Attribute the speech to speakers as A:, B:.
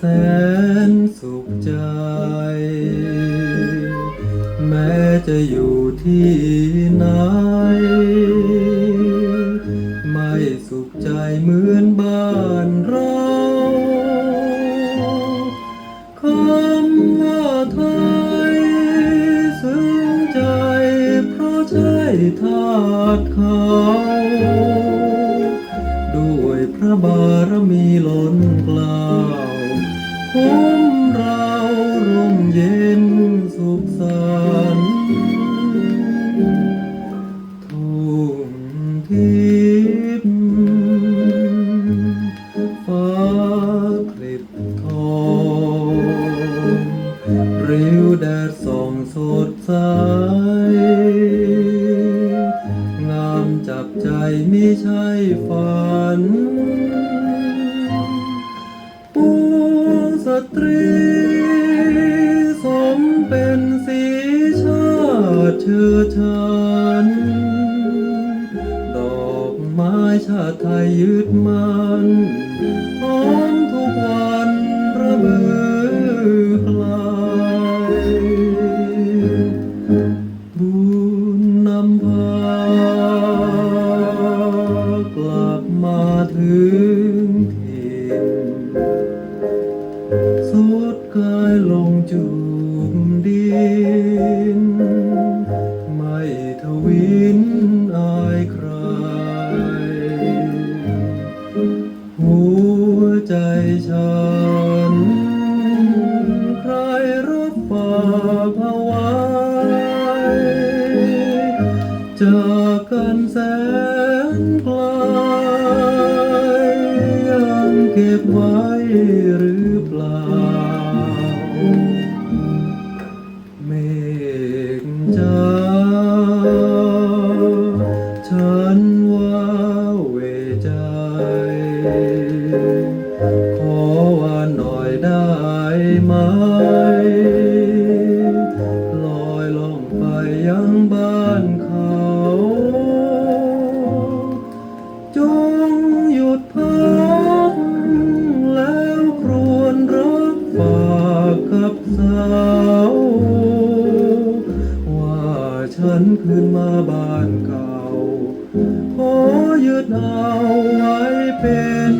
A: แสนสุขใจ แม้จะอยู่ที่ไหน ไม่สุขใจเหมือนบ้านเราคำว่าไทยซึ้งใจเพราะใช่ทาตเขาด้วยพระบารมีล้น วแดดส่องสดใส งามจับใจไมิใช่ฝันปวงสตรี สมเป็นสีชาติเชื้อชัน ดอกไม้ชาติไทยยึดมัน สุดกายลงจุ่มดิน ไม่ทวินอายใคร หัวใจฉัน ใครรับฝากเอาไว้ จากกันแสนไกลยังเก็บไว้หรือเปล่าา ฉันคืนมาบ้านเก่า ขอยึดเอาไว้เป็น